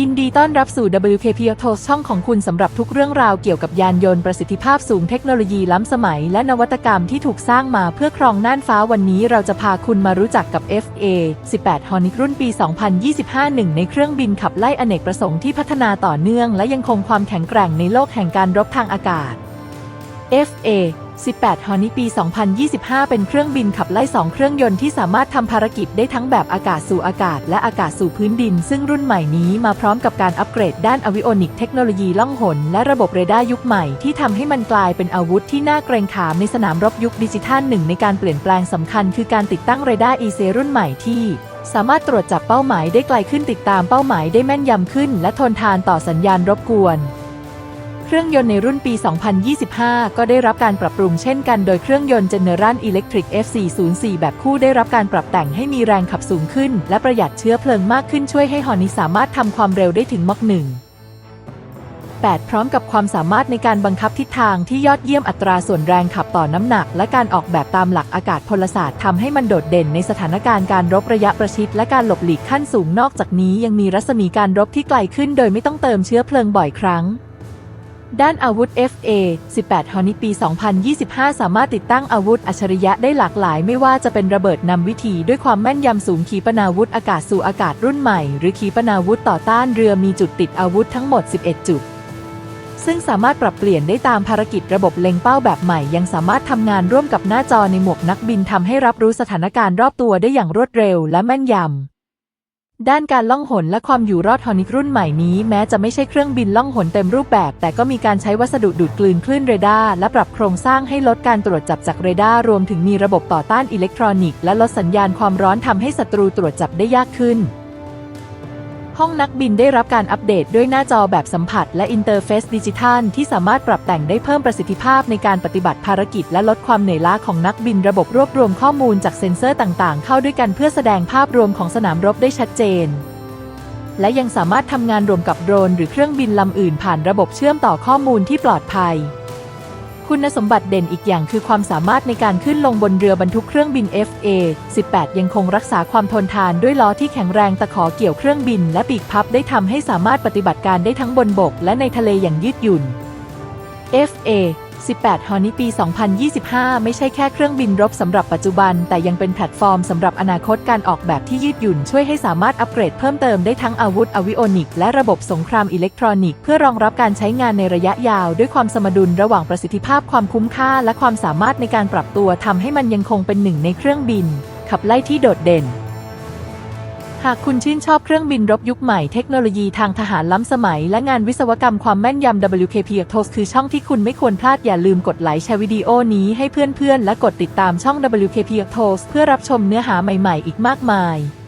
ยินดีต้อนรับสู่ WKP Auto ช่องของคุณสำหรับทุกเรื่องราวเกี่ยวกับยานยนต์ประสิทธิภาพสูงเทคโนโลยีล้ำสมัย และนวัตกรรมที่ถูกสร้างมาเพื่อครองน่านฟ้าวันนี้เราจะพาคุณมารู้จักกับ FA 18 Hornet รุ่นปี 2025หนึ่งในเครื่องบินขับไล่อเนกประสงค์ที่พัฒนาต่อเนื่อง และยังคงความแข็งแกร่งในโลกแห่งการรบทางอากาศ FA 18 ฮอนิปี 2025 เป็นเครื่องบินขับไล่ 2 เครื่องยนต์ที่สามารถทำภารกิจได้ทั้งแบบอากาศสู่อากาศ และอากาศสู่พื้นดิน ซึ่งรุ่นใหม่นี้มาพร้อมกับการอัปเกรดด้านอวิโอนิกเทคโนโลยีล่องหน และระบบเรดาร์ยุคใหม่ที่ทำให้มันกลายเป็นอาวุธที่น่าเกรงขามในสนามรบยุคดิจิทัลหนึ่งในการเปลี่ยนแปลงสำคัญ คือการติดตั้งเรดาร์ EC รุ่นใหม่ที่สามารถตรวจจับเป้าหมายได้ไกลขึ้นติดตามเป้าหมายได้แม่นยำขึ้น และทนทานต่อสัญญาณรบกวน เครื่องยนต์ในรุ่นปี 2025 ก็ได้รับการปรับปรุงเช่นกันโดยเครื่องยนต์ General Electric F404 แบบคู่ได้รับการปรับแต่งให้มีแรงขับสูงขึ้น และประหยัดเชื้อเพลิงมากขึ้นช่วยให้ฮอนิสามารถทำความเร็วได้ถึงมอกหนึ่ง8พร้อมกับความสามารถในการบังคับทิศทางที่ยอดเยี่ยมอัตราส่วนแรงขับต่อน้ำหนัก และการออกแบบตามหลักอากาศพลศาสตร์ทำให้มันโดดเด่นในสถานการณ์การรบระยะประชิดและการหลบหลีกขั้นสูงนอกจากนี้ยังมีรัศมีการรบที่ไกลขึ้นโดยไม่ต้องเติมเชื้อเพลิงบ่อยครั้ง ด้านอาวุธ FA 18 ฮอนิปี 2025 สามารถติดตั้งอาวุธอัจฉริยะได้หลากหลาย ไม่ว่าจะเป็นระเบิดนำวิธีด้วยความแม่นยำสูงขีปนาวุธอากาศสู่อากาศรุ่นใหม่ หรือขีปนาวุธต่อต้านเรือมีจุดติดอาวุธทั้งหมด 11 จุด ซึ่งสามารถปรับเปลี่ยนได้ตามภารกิจระบบเล็งเป้าแบบใหม่ ยังสามารถทำงานร่วมกับหน้าจอในหมวกนักบินทำให้รับรู้สถานการณ์รอบตัวได้อย่างรวดเร็วและแม่นยำ ด้านการล่องหนและความอยู่รอดฮอนิกรุ่นใหม่นี้แม้จะไม่ใช่เครื่องบินล่องหนเต็มรูปแบบ แต่ก็มีการใช้วัสดุดูดกลืนคลื่นเรดาร์และปรับโครงสร้างให้ลดการตรวจจับจากเรดาร์รวมถึงมีระบบต่อต้านอิเล็กทรอนิกส์และลดสัญญาณความร้อนทำให้ศัตรูตรวจจับได้ยากขึ้น ห้องนักบินได้รับการอัปเดตด้วยหน้าจอแบบสัมผัส และอินเทอร์เฟซดิจิทัลที่สามารถปรับแต่งได้เพิ่มประสิทธิภาพในการปฏิบัติภารกิจ และลดความเหนื่อยล้าของนักบินระบบรวบรวมข้อมูลจากเซ็นเซอร์ต่างๆ เข้าด้วยกันเพื่อแสดงภาพรวมของสนามรบได้ชัดเจน และยังสามารถทำงานรวมกับโดรน หรือเครื่องบินลำอื่นผ่านระบบเชื่อมต่อข้อมูลที่ปลอดภัย คุณสมบัติเด่นอีกอย่างคือความสามารถในการขึ้นลงบนเรือบรรทุกเครื่องบิน FA 18 ยังคงรักษาความทนทานด้วยล้อที่แข็งแรงตะขอเกี่ยวเครื่องบิน และปีกพับได้ทำให้สามารถปฏิบัติการได้ทั้งบนบก และในทะเลอย่างยืดหยุ่น FA 18ฮอนิปี 2025 ไม่ใช่แค่เครื่องบินรบสำหรับปัจจุบัน แต่ยังเป็นแพลตฟอร์มสำหรับอนาคตการออกแบบที่ยืดหยุ่น ช่วยให้สามารถอัปเกรดเพิ่มเติมได้ทั้งอาวุธอวิโอนิก และระบบสงครามอิเล็กทรอนิกส์เพื่อรองรับการใช้งานในระยะยาว ด้วยความสมดุลระหว่างประสิทธิภาพความคุ้มค่า และความสามารถในการปรับตัวทำให้มันยังคงเป็นหนึ่งในเครื่องบิน ขับไล่ที่โดดเด่น หากคุณชื่นชอบเครื่องบินรบยุคใหม่เทคโนโลยีทางทหารล้ำสมัย และงานวิศวกรรมความแม่นยำ WKP Autos คือช่องที่คุณไม่ควรพลาดอย่าลืมกดไลค์แชร์วิดีโอนี้ให้เพื่อนๆ และกดติดตามช่อง WKP Autos เพื่อรับชมเนื้อหาใหม่ๆ อีกมากมาย